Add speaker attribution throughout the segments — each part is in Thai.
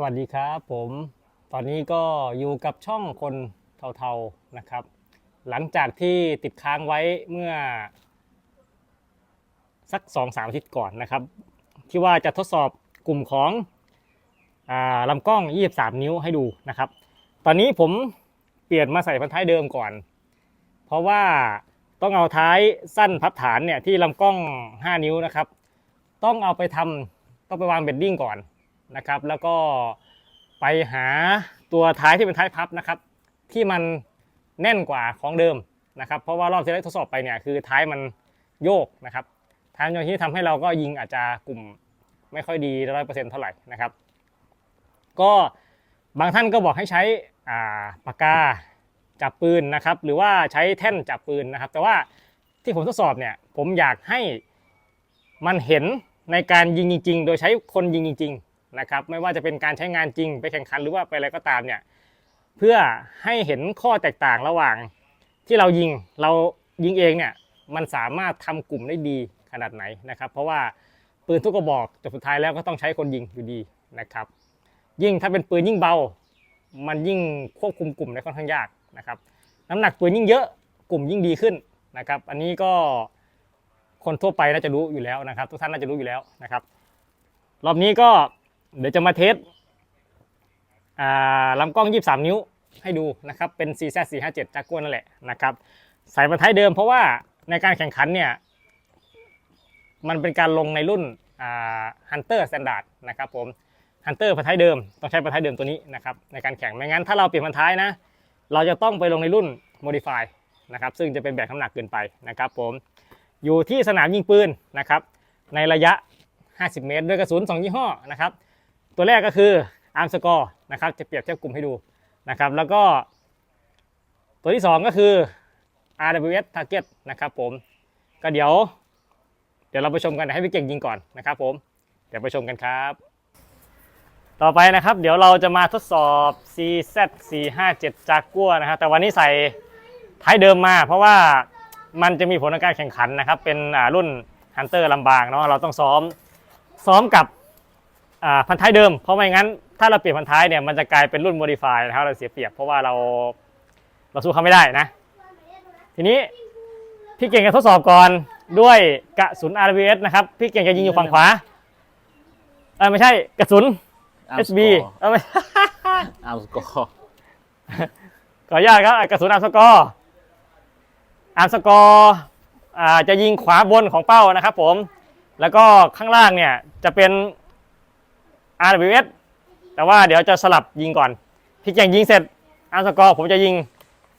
Speaker 1: สวัสดีครับผม ตอนนี้ก็อยู่กับช่องคนเทาๆนะครับ หลังจากที่ติดค้างไว้เมื่อ สัก2อสามอาทิตย์ก่อนนะครับ ที่ว่าจะทดสอบกลุ่มของอลำกล้อง 23 นิ้วให้ดูนะครับ ตอนนี้ผมเปลี่ยนมาใส่พันท้ายเดิมก่อน เพราะว่าต้องเอาท้ายสั้นพับฐานเนี่ยที่ลำกล้อง 5 นิ้วนะครับ ต้องเอาไปทำต้องไปวางเบดดิ้งก่อน นะครับ แล้วก็ไปหาตัวท้ายที่เป็นท้ายพับนะครับ ที่มันแน่นกว่าของเดิมนะครับ เพราะว่ารอบที่ได้ทดสอบไปเนี่ยคือท้ายมันโยกนะครับท้างโยที่ทำให้เราก็ยิงอาจจะกลุ่มไม่ค่อยดีร้อยเปอร์เซ็นต์เท่าไหร่นะครับ ก็บางท่านก็บอกให้ใช้ปากกาจับปืนนะครับ หรือว่าใช้แท่นจับปืนนะครับ แต่ว่าที่ผมทดสอบเนี่ยผมอยากให้มันเห็นในการยิงจริง ๆ โดยใช้คนยิงจริง นะครับไม่ว่าจะเป็นการใช้งานจริงไปแข่งขันหรือว่าไปอะไรก็ตามเนี่ยเพื่อให้เห็นข้อแตกต่างระหว่างที่เรายิงเรายิงเองเนี่ยมันสามารถทำกลุ่มได้ดีขนาดไหนนะครับ เพราะว่าปืนทุกกระบอกจบสุดท้ายแล้วก็ต้องใช้คนยิงอยู่ดีนะครับ ยิ่งถ้าเป็นปืนยิ่งเบา มันยิ่งควบคุมกลุ่มได้ค่อนข้างยากนะครับ น้ำหนักปืนยิ่งเยอะกลุ่มยิ่งดีขึ้นนะครับ อันนี้ก็คนทั่วไปน่าจะรู้อยู่แล้วนะครับ ทุกท่านน่าจะรู้อยู่แล้วนะครับ รอบนี้ก็ เดี๋ยวจะมาเทสอ่าลำกล้อง 23 นิ้วให้ดูนะครับเป็น CZ 457จากกัวนั่นแหละนะครับสายพันธุ์ท้ายเดิมเพราะว่าในการแข่งขันเนี่ยมันเป็นการลงในรุ่นฮันเตอร์สแตนดาร์ดนะครับผมฮันเตอร์พันท้ายเดิมต้องใช้พันท้ายเดิมตัวนี้นะครับในการแข่งไม่งั้นถ้าเราเปลี่ยนพันท้ายนะ เราจะต้องไปลงในรุ่น Modify นะครับซึ่งจะเป็นแบกน้ำหนักเกินไปนะครับผมอยู่ที่สนามยิงปืนนะครับในระยะ 50 เมตร ด้วยกระสุน 2 ยี่ห้อนะครับ ตัวแรกก็คืออาร์มสกอร์นะครับจะเปรียบเทียบกลุ่มให้ดูนะครับแล้วก็ตัวที่ 2 ก็คือ RWS Target นะครับผมก็เดี๋ยว เดี๋ยวเราไปชมกันให้พี่เก่งยิงก่อนนะครับผมเดี๋ยวไปชมกันครับ ต่อไปนะครับ เดี๋ยวเราจะมาทดสอบ CZ 457 จากกัวนะครับแต่วันนี้ใส่ท้ายเดิมมา เพราะว่ามันจะมีผลในการแข่งขันนะครับ เป็นรุ่นฮันเตอร์ลำบากเนาะเราต้องซ้อมซ้อมกับ พันท้ายเดิม เพราะไม่งั้นถ้าเราเปลี่ยนพันท้ายเนี่ยมันจะกลายเป็นรุ่นโมดิฟายนะครับเราเสียเปรียบเพราะว่าเราเราสู้เขาไม่ได้นะ ทีนี้พี่เก่งจะทดสอบก่อนด้วยกระสุน RBS นะครับ พี่เก่งจะยิงอยู่ฝั่งขวาเออไม่ใช่กระสุน SB เออไม่
Speaker 2: อาร์มสกอร์
Speaker 1: ขออนุญาตครับกระสุนอาร์มสกอร์อาร์มสกอร์อ่าจะยิงขวาบนของเป้านะครับผมแล้วก็ข้างล่างเนี่ยจะเป็น RWS แต่ว่าเดี๋ยวจะสลับยิงก่อน พี่เก่งยิงเสร็จอาร์มสกอร์ผมจะยิง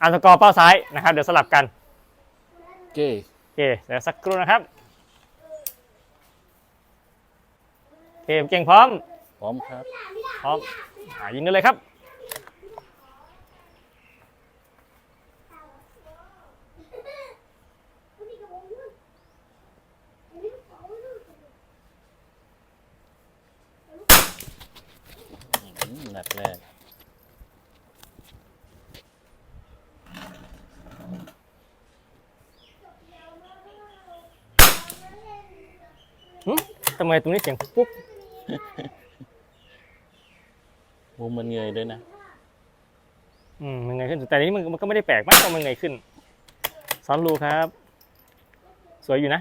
Speaker 1: อาร์มสกอร์เป้าซ้ายนะครับ เดี๋ยวสลับกัน
Speaker 2: เก้
Speaker 1: โอเคเดี๋ยวสักครู่นะครับโอเคเก่งพร้อม
Speaker 2: พร้อมครับ
Speaker 1: พร้อมอ่ายิงกันเลยครับ
Speaker 2: อืมนัดแรก
Speaker 1: หึทำไมตรงนี้เสียงปุ๊บ
Speaker 2: มุมมันเงยด้วยนะ
Speaker 1: อืมมันไงขึ้น แต่อันนี้มันมันก็ไม่ได้แปลกมากเพราะมันไงขึ้นซ้อนรูครับ สวยอยู่นะ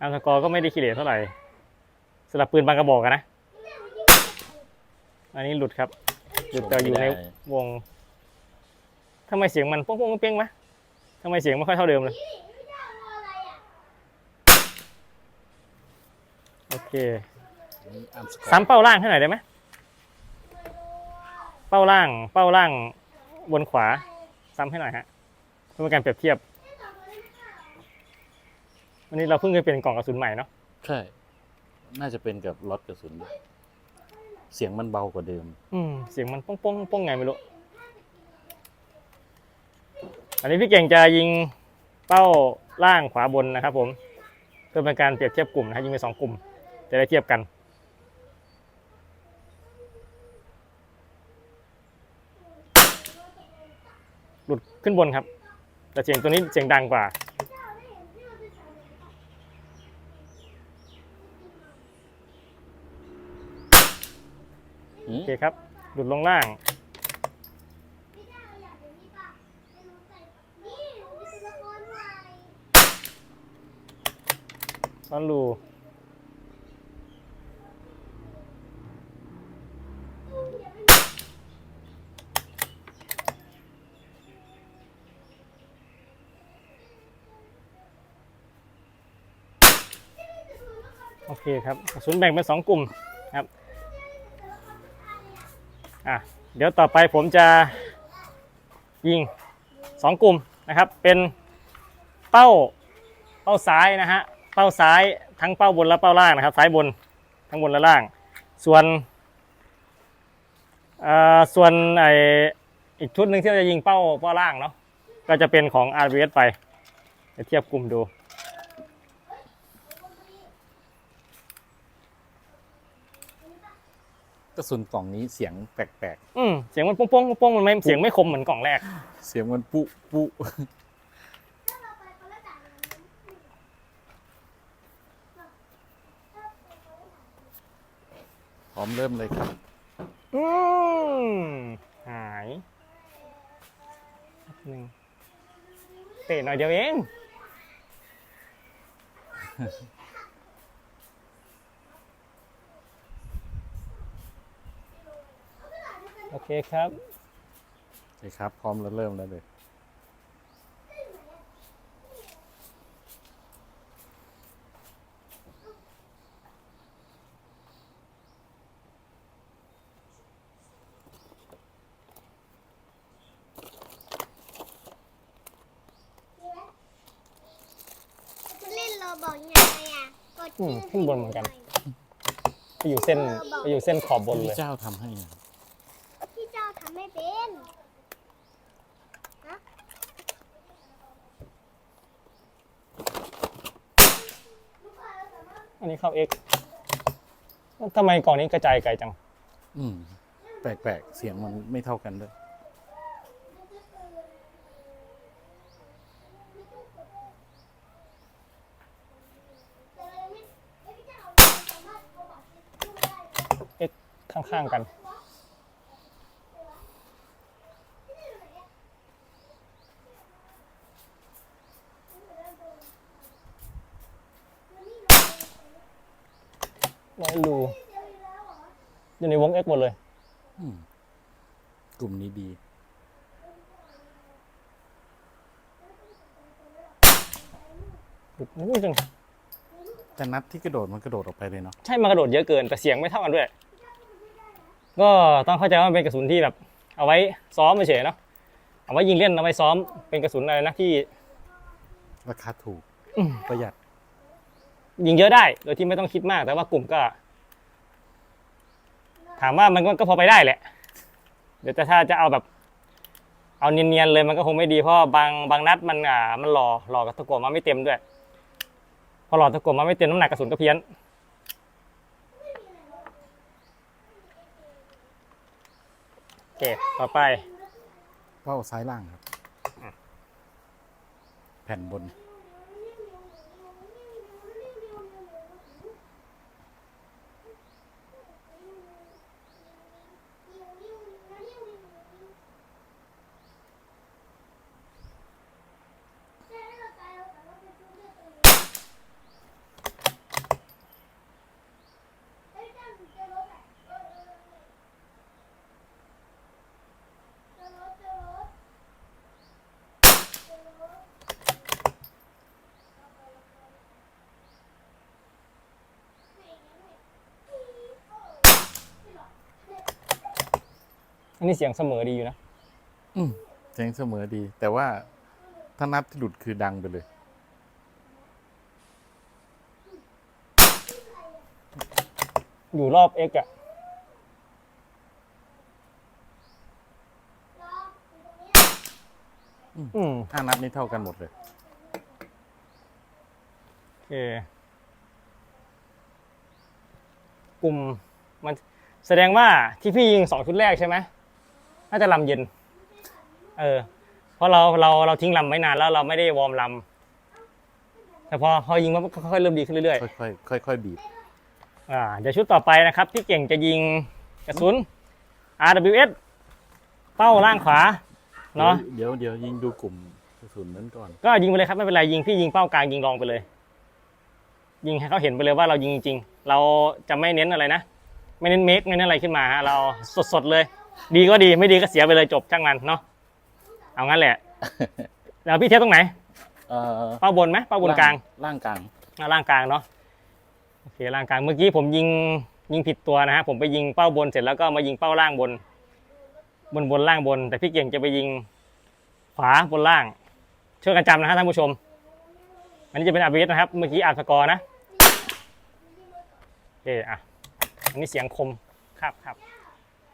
Speaker 1: อัลสกอร์ก็ไม่ได้ขี้เหร่เท่าไหร่สำหรับปืนบางกระบอกอะนะ อันนี้หลุดครับ หลุดแต่อยู่ในวงทำไมเสียงมันโป้งๆเป้งๆมะทำไมเสียงไม่ค่อยเท่าเดิมเลยโอเค
Speaker 2: อาร์มสกอร์
Speaker 1: ซ้ำเป้าล่างให้หน่อยได้ไหมเป้าล่าง เป้าล่างบนขวา ซ้ำให้หน่อยฮะเพื่อเป็นการเปรียบเทียบวันนี้เราเพิ่งเคยเปลี่ยนกล่องกระสุนใหม่เนาะ
Speaker 2: ใช่ น่าจะเป็นกับล็อตกระสุนด้วย เสียงมันเบากว่าเดิม
Speaker 1: อืมเสียงมันป้องป้องป้องไงไม่รู้ อันนี้พี่เก่งจะยิงเป้าล่างขวาบนนะครับ ผม เพื่อเป็นการเปรียบเทียบกลุ่มนะยิงไปสองกลุ่ม จะได้เทียบกันหลุดขึ้นบนครับ แต่เสียงตัวนี้เสียงดังกว่า โอเคครับ หลุดลงล่างซ้อนรูโอเคครับกระสุนแบ่งเป็นสองกลุ่มครับ อะเดี๋ยวต่อไปผมจะยิงสองกลุ่มนะครับ เป็นเป้าเป้าซ้ายนะฮะเป้าซ้ายทั้งเป้าบนและเป้าล่างนะครับซ้ายบนทั้งบนและล่าง ส่วนเอ่อส่วนไออีกชุดหนึ่งที่เราจะยิงเป้าเป้าล่างเนาะก็จะเป็นของ r v s ไปเดี๋ยวเทียบกลุ่มดู
Speaker 2: กระสุนกล่องนี้เสียงแปลก
Speaker 1: อืมเสียงมันโป้งโป้งโป้งมันไม่เสียงไม่คมเหมือนกล่องแรก
Speaker 2: ๆ เสียงมันปุปุพร้อมเริ่มเลยครับ
Speaker 1: อืมหายแป๊บหนึ่งเตะหน่อยเดียวเอง โอเคครับ
Speaker 2: โอเคครับ พร้อมแล้วเริ่มแล้วเลย
Speaker 3: เล่นโรบอกยังไงอะ กด
Speaker 1: อืม
Speaker 3: ชื่อ
Speaker 1: ขึ้นบนเหมือนกัน ไปอยู่เส้นไปอยู่เส้นขอบบนเล
Speaker 2: พี่
Speaker 1: ย
Speaker 2: เจ้าทำให้นะ
Speaker 3: พี่เจ้าทำไม่เป็น
Speaker 1: อันนี้เข้า X ทำไมกล่องนี้กระจายไกลจัง
Speaker 2: อืม แปลกๆ เสียงมันไม่เท่ากันด้วย
Speaker 1: X ข้างๆกัน ร้อยรูอยู่ในวง X หมดเลย
Speaker 2: อืมกลุ่มนี้ดี
Speaker 1: อุ้ยจัง
Speaker 2: แต่นัดที่กระโดดมันกระโดดออกไปเลยเนาะ
Speaker 1: ใช่มันกระโดดเยอะเกิน แต่เสียงไม่เท่ากันด้วย ก็ต้องเข้าใจว่ามันเป็นกระสุนที่แบบ เอาไว้ซ้อมเฉยๆเนาะเอาไว้ยิงเล่นเอาไว้ซ้อมเป็นกระสุนอะไรนะที่
Speaker 2: ราคาถูก
Speaker 1: อืม
Speaker 2: ประหยัด
Speaker 1: ยิงเยอะได้ โดยที่ไม่ต้องคิดมาก แต่ว่ากลุ่มก็ ถามว่ามันก็ก็พอไปได้แหละ เดี๋ยวแต่ถ้าจะเอาแบบ เอาเนียนๆเลยมันก็คงไม่ดีเพราะบางบางนัดมันอ่ามันหล่อหล่อกับตะกั่วมาไม่เต็มด้วย พอหล่อตะกั่วมาไม่เต็มน้ำหนักกระสุนก็เพี้ยนโอเคต่อไป
Speaker 2: เป้าซ้ายล่างครับ แผ่นบน
Speaker 1: อันนี้เสียงเสมอดีอยู่นะ
Speaker 2: อืมเสียงเสมอดี แต่ว่าถ้านัดที่หลุดคือดังไปเลย
Speaker 1: อยู่รอบ X อะอืม
Speaker 2: ห้านัดนี้เท่ากันหมดเลย
Speaker 1: โอเคกลุ่มมันแสดงว่าที่พี่ยิงสองชุดแรกใช่ไหม น่าจะลำเย็น เออ เพราะเราเราเราทิ้งลำไว้นานแล้วเราไม่ได้วอร์มลำแต่พอพอยิงมันก็ค่อยๆเริ่มดีขึ้นเรื่อย
Speaker 2: ค่อยๆค่อยๆบีบ
Speaker 1: ๆอ่าเดี๋ยวชุดต่อไปนะครับ พี่เก่งจะยิงกระสุน RWS เป้าล่างขวาเนาะ
Speaker 2: เดี๋ยวเดี๋ยวยิงดูกลุ่มกระสุนนั้นก่อน
Speaker 1: ก็ยิงไปเลยครับไม่เป็นไรยิงพี่ยิงเป้ากลางยิงรองไปเลย ยิงให้เขาเห็นไปเลยว่าเรายิงจริงๆเราจะไม่เน้นอะไรนะ ไม่เน้นเมคไม่เน้นอะไรขึ้นมาฮะเราสดๆเลย ดีก็ดีไม่ดีก็เสียไปเลยจบช่างมันเนาะเอางั้นแหละ แล้วพี่เทสตรงไหน
Speaker 2: เอ่อ
Speaker 1: เป้าบนไหมเป้าบนกลาง
Speaker 2: ล่างกลาง
Speaker 1: อ่าล่างกลางเนาะโอเคล่างกลางเมื่อกี้ผมยิงยิงผิดตัวนะฮะผมไปยิงเป้าบนเสร็จแล้วก็มายิงเป้าล่างบน บนบนล่างบน แต่พี่เก่งจะไปยิงขวาบนล่างช่วยกันจำนะฮะท่านผู้ชม อันนี้จะเป็นอาร์บีนะครับ เมื่อกี้อ่านสกอร์นะโอเคอะอันนี้เสียงคมครับครับ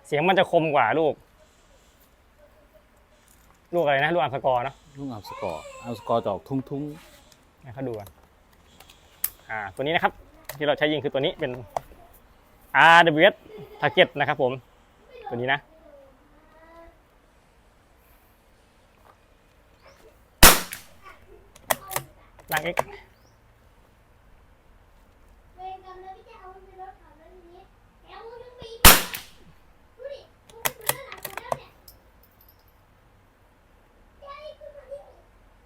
Speaker 1: เสียงมันจะคมกว่าลูก ลูกอะไรนะลูกอ่านสกอร์เนาะ
Speaker 2: ลูกอัลสกอร์อัลสกอร์จะออกทุ่งทุ่ง
Speaker 1: ให้เขาดูกันอ่า ตัวนี้นะครับ ที่เราใช้ยิงคือตัวนี้เป็น RWS Target นะครับผม ตัวนี้นะล่าง X
Speaker 3: เวรกรรมแล้วพี่จะเอามันไปรถเขาแล้วทีนี้แล้วมึงยังปีนดูดิมึงไปดูด้านหลังกูแล้วเนี่ยยายขึ้นมาดิ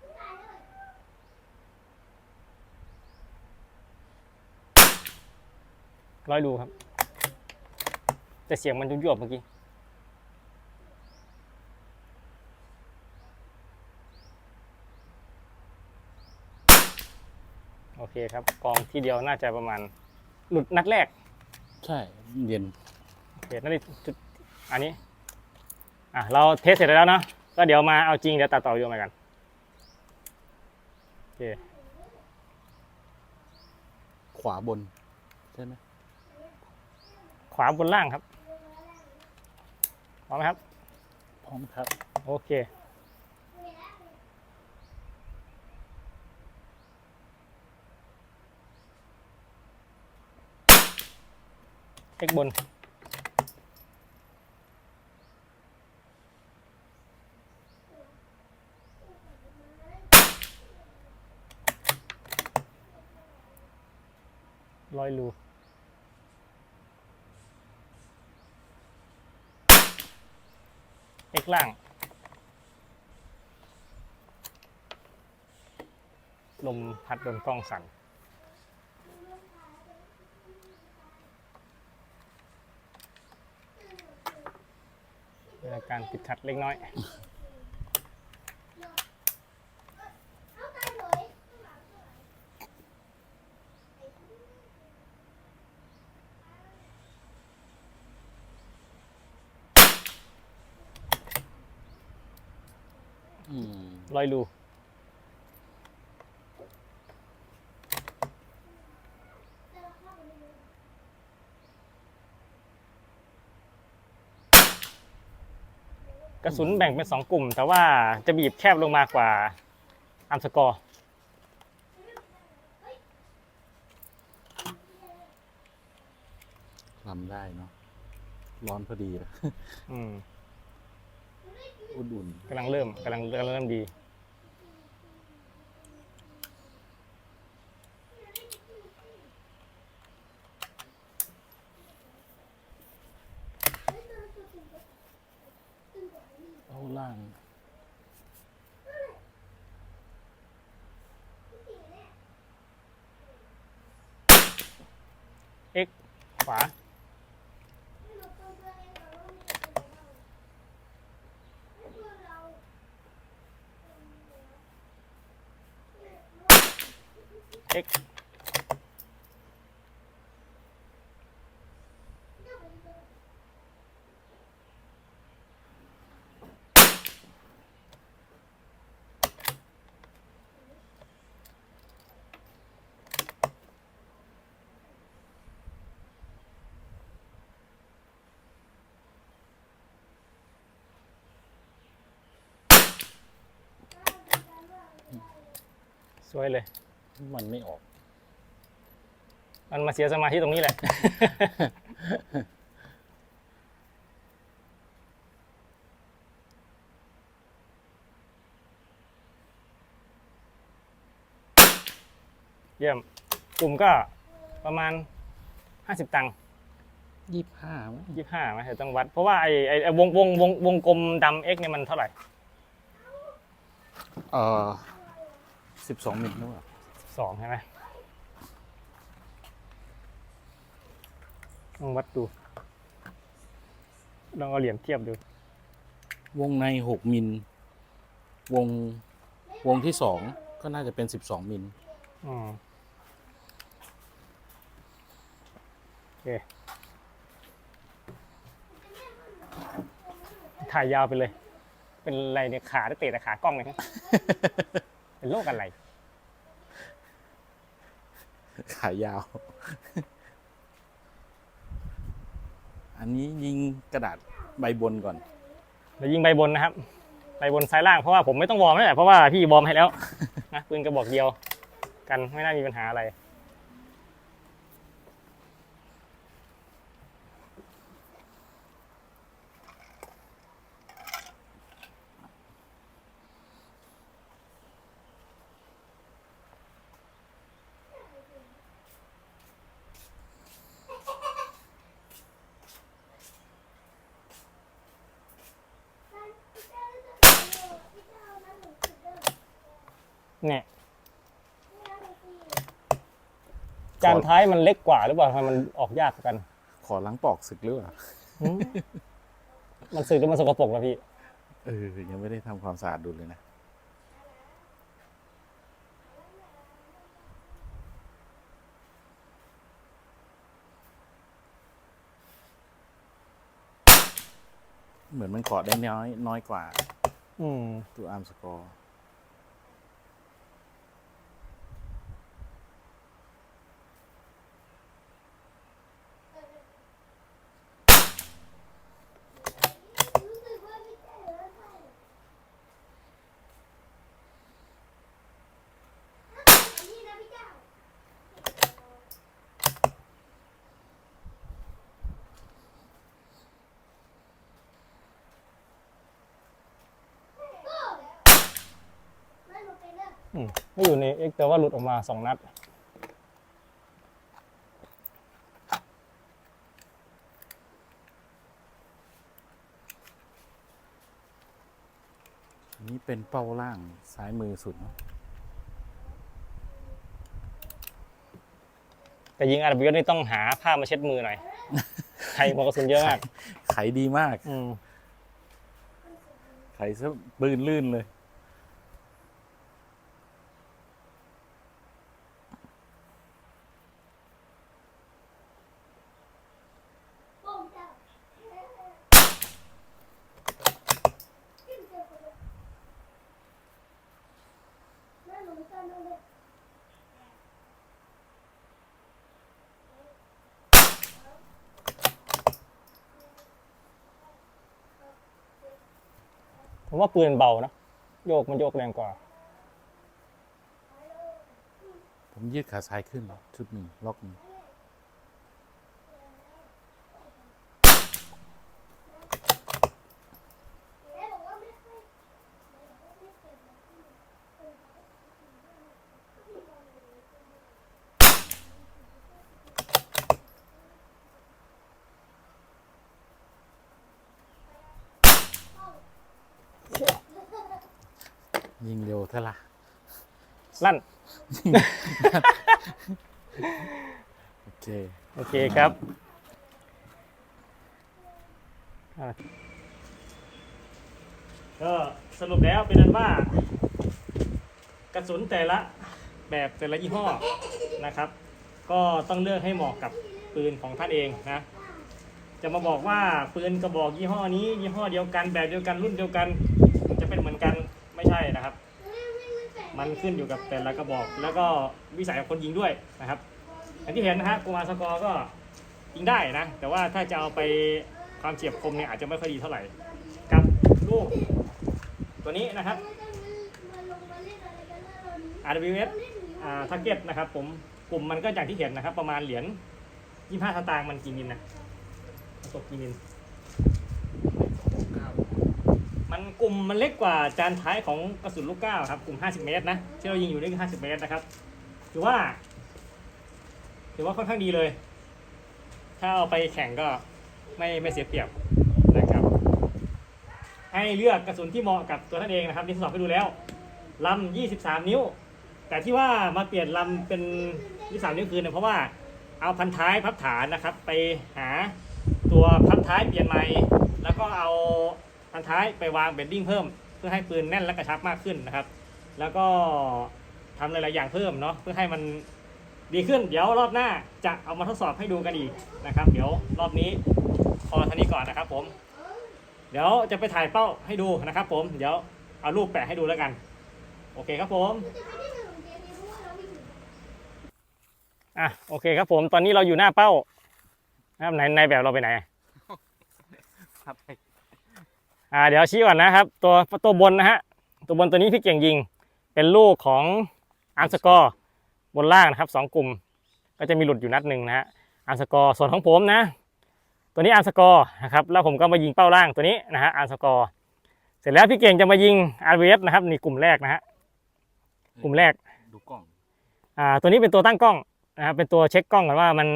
Speaker 3: มึงตายเลย
Speaker 1: ร้อยดูครับ แต่เสียงมันยุบๆเมื่อกี้โอเคครับกองที่เดียวน่าจะประมาณ หลุดนัดแรก
Speaker 2: ใช่ เย็น
Speaker 1: โอเคนั่นคือจุดอันนี้ อะ เราเทสเสร็จแล้วเนาะก็เดี๋ยวมาเอาจริงเดี๋ยวตัดต่อวิดีโอมากันโอเค
Speaker 2: ขวาบน ใช่ไหม
Speaker 1: ขวาบนล่างครับพร้อมไหมครับ
Speaker 2: พร้อมครับ
Speaker 1: โอเค เอ็กบนร้อยรู เอ็ กล่าง ลมพัดโดนกล้องสั่นมีอาการติดขัดเล็กน้อย
Speaker 3: เอาตายเลย
Speaker 2: อืม
Speaker 1: ร้อยรูกระสุนแบ่งเป็นสองกลุ่ม แต่ว่าจะบีบแคบลงมากว่าอัมสกอร์
Speaker 2: ทำได้เนาะร้อนพอดีเลย
Speaker 1: อืม
Speaker 2: อุ่น
Speaker 1: กำลังเริ่มกำลังกำลังเริ่มดี
Speaker 2: lần.
Speaker 1: X khóa x. สวยเลย
Speaker 2: มันไม่ออก
Speaker 1: มันมาเสียสมาธิตรงนี้แหละ เยี่ยมกลุ่มก็ประมาณ 50 ตังค์
Speaker 2: ยี่ห้า
Speaker 1: ยี่ห้าไหมเดี๋ยวต้องวัด เพราะว่าไอ้ไอ้ไอ้วงวงวงวงกลมดำ x เนี่ยมันเท่าไหร่
Speaker 2: เออ สิบสองมิลหรือเปล่า
Speaker 1: สองใช่ไหมลองวัดดู ลองเอาเหรียญเทียบดู
Speaker 2: วงในหกมิล วง วงที่สองก็น่าจะเป็นสิบสองมิล
Speaker 1: อืมโอเค ถ่ายยาวไปเลย เป็นอะไรเนี่ยขาได้เตะแต่ขากล้องเลยนะ เป็นโรคอะไร
Speaker 2: ขายาว อันนี้ยิงกระดาษใบบนก่อน
Speaker 1: เดี๋ยวยิงใบบนนะครับ ใบบนซ้ายล่างเพราะว่าผมไม่ต้องวอร์มแล้วแหละเพราะว่าพี่วอร์มให้แล้วนะปืนกระบอกเดียว กันไม่น่ามีปัญหาอะไร เนี่ยจานท้ายมันเล็กกว่าหรือเปล่าทำไมมันออกยากกว่ากัน
Speaker 2: ขอล้างปอกศึกหรือเปล่า
Speaker 1: หืมมันสึกหรือมันสกปรกนะพี่
Speaker 2: เออยังไม่ได้ทำความสะอาดดูเลยนะ เหมือนมันเกาะได้น้อยน้อยกว่า
Speaker 1: อืม
Speaker 2: ตัวอาร์มสกอร์
Speaker 3: รู้สึกว่าพี่เจ้เหลือใส่อันนี้นะพี่เจ้า ไม่หนูเป็นเรื่อง
Speaker 1: อืม ไม่อยู่ใน X แต่ว่าหลุดออกมาสองนัด
Speaker 2: อันนี้เป็นเป้าล่างซ้ายมือสุดเนอะ
Speaker 1: แต่ยิงอาร์บิวนี่ต้องหาผ้ามาเช็ดมือหน่อย ใครหัวกระสุนเยอะมาก
Speaker 2: ไขดีมาก
Speaker 1: อืม
Speaker 2: ไขซะปืนลื่นเลย
Speaker 3: โป่งเจ้าขึ้นเจอคนเดียวแม่หนูจำได้เลย
Speaker 1: ผมว่าปืนเบานะโยกมันโยกแรงกว่า
Speaker 2: ผมยืดขาซ้ายขึ้นชุดหนึ่งล็อกหนึ่ง
Speaker 3: แม่บอกว่าไม่ค่อย
Speaker 2: ยิง เร็วเท่าไหร่
Speaker 1: ลั่น
Speaker 2: โอเค
Speaker 1: โอเคครับอะก็สรุปแล้วเป็นนั้นว่า กระสุนแต่ละแบบแต่ละยี่ห้อนะครับ ก็ต้องเลือกให้เหมาะกับปืนของท่านเองนะ จะมาบอกว่าปืนกระบอกยี่ห้อนี้ยี่ห้อเดียวกันแบบเดียวกันรุ่นเดียวกันมันจะเป็นเหมือนกันไม่ใช่นะครับ มันขึ้นอยู่กับแต่ละกระบอก แล้วก็วิสัยของคนยิงด้วยนะครับอย่างที่เห็นนะฮะกูมาสกอร์ก็ยิงได้นะ แต่ว่าถ้าจะเอาไปความเฉียบคมเนี่ยอาจจะไม่ค่อยดีเท่าไหร่กับลูกตัวนี้นะครับ
Speaker 3: มาลงมาเล่นอะไรกันนะเรานี้
Speaker 1: RWS อ่าทาร์เก็ตนะครับผมกลุ่มมันก็อย่างที่เห็นนะครับ ประมาณเหรียญ25สตางค์มันกี่มิลนะตกกี่มิลมัน กลุ่มมันเล็กกว่าจานท้ายของกระสุนลูกเก้าครับ กลุ่ม 50 เมตรนะที่เรายิงอยู่นี่คือ50 เมตรนะครับถือว่าถือว่าค่อนข้างดีเลย ถ้าเอาไปแข่งก็ไม่ไม่เสียเปรียบนะครับให้เลือกกระสุนที่เหมาะกับตัวท่านเองนะครับที่ทดสอบให้ดูแล้วลำ23 นิ้ว แต่ที่ว่ามาเปลี่ยนลำเป็น 23 นิ้วคืนเนี่ยเพราะว่าเอาพันท้ายพับฐานนะครับ ไปหาตัวพับท้ายเปลี่ยนใหม่แล้วก็เอา พันท้ายไปวางเบดดิ้งเพิ่ม เพื่อให้ปืนแน่นและกระชับมากขึ้นนะครับ แล้วก็ทำหลายๆอย่างเพิ่มเนาะเพื่อให้มันดีขึ้น เดี๋ยวรอบหน้าจะเอามาทดสอบให้ดูกันอีกนะครับ เดี๋ยวรอบนี้พอเท่านี้ก่อนนะครับ ผม เดี๋ยวจะไปถ่ายเป้าให้ดูนะครับ ผมเดี๋ยวเอารูปแปะให้ดูแล้วกัน โอเคครับผมอะโอเคครับผมตอนนี้เราอยู่หน้าเป้านะครับไหนในแบบเราไปไหน
Speaker 2: ครับ
Speaker 1: อ่าเดี๋ยวชี้ก่อนนะครับ ตัวตัวบนนะฮะตัวบนตัวนี้พี่เก่งยิง เป็นลูกของอาร์มสกอร์บนล่างนะครับสองกลุ่ม ก็จะมีหลุดอยู่นัดหนึ่งนะฮะอาร์มสกอร์ส่วนของผมนะ ตัวนี้อาร์มสกอร์นะครับแล้วผมก็มายิงเป้าล่างตัวนี้นะฮะอาร์มสกอร์เสร็จแล้วพี่เก่งจะมายิงอาร์เวสนะครับนี่กลุ่มแรกนะฮะกลุ่มแรก
Speaker 2: ดูกล้อง
Speaker 1: อ่าตัวนี้เป็นตัวตั้งกล้องนะครับเป็นตัวเช็คกล้องกันว่ามัน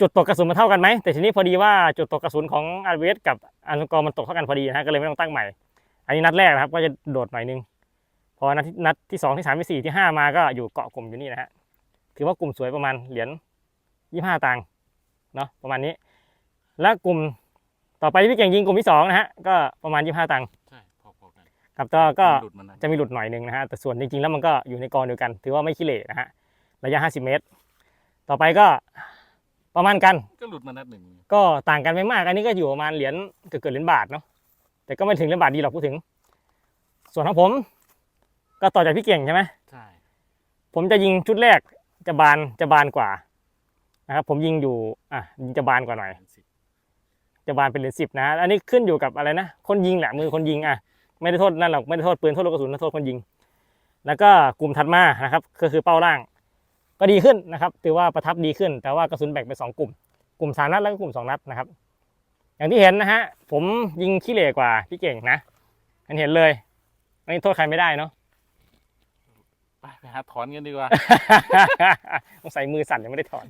Speaker 1: จุดตกกระสุนมันเท่ากันไหมแต่ทีนี้พอดีว่าจุดตกกระสุนของอาร์เวสกับอันสกอร์มันตกเท่ากันพอดีนะฮะก็เลยไม่ต้องตั้งใหม่ อันนี้นัดแรกนะครับก็จะโดดหน่อยนึงพอนัดที่นัดที่สองที่สามที่สี่ที่ห้ามาก็อยู่เกาะกลุ่มอยู่นี่นะฮะถือว่ากลุ่มสวยประมาณเหรียญยี่ห้าตังค์เนาะประมาณนี้ และกลุ่มต่อไปที่พี่เก่งยิงกลุ่มที่สองนะฮะก็ประมาณยี่ห้าตังค์
Speaker 2: ใช่พอๆกัน
Speaker 1: กับตัวก็
Speaker 2: หลุดมันนะ
Speaker 1: จะมีหลุดหน่อยหนึ่งนะฮะแต่ส่วนจริงๆแล้วมันก็อยู่ในกองเดียวกัน ถือว่าไม่ขี้เหร่นะฮะระยะ50เมตร ต่อไปก็ ประมาณกัน
Speaker 2: ก็หลุดมานัดหนึ่ง
Speaker 1: ก็ต่างกันไม่มาก อันนี้ก็อยู่ประมาณเหรียญเกือบๆเหรียญบาทเนาะ แต่ก็ไม่ถึงเหรียญบาทดีหรอกพูดถึง ส่วนของผม ก็ต่อจากพี่เก่งใช่ไหม
Speaker 2: ใช่
Speaker 1: ผมจะยิงชุดแรกจะบานจะบานกว่านะครับ ผมยิงอยู่ อะยิงจะบานกว่าหน่อย
Speaker 2: เป็นสิบ
Speaker 1: จะบานเป็นเหรียญสิบนะ อันนี้ขึ้นอยู่กับอะไรนะ คนยิงแหละ มือคนยิงอะ ไม่ได้โทษนั่นหรอก ไม่ได้โทษปืน โทษลูกกระสุนนะโทษคนยิง แล้วก็กลุ่มถัดมานะครับ ก็คือเป้าล่าง ก็ดีขึ้นนะครับ ถือว่าประทับดีขึ้น แต่ว่ากระสุนแบ่งเป็นสองกลุ่ม กลุ่มสามนัดแล้วก็กลุ่มสองนัดนะครับ อย่างที่เห็นนะฮะผมยิงขี้เหร่กว่าพี่เก่งนะเห็นเห็นเลยอันนี้โทษใครไม่ได้เนาะ
Speaker 2: ไปไปหาถอนกันดีกว่า
Speaker 1: ต้องใส่มือสั่นยังไม่ได้ถอน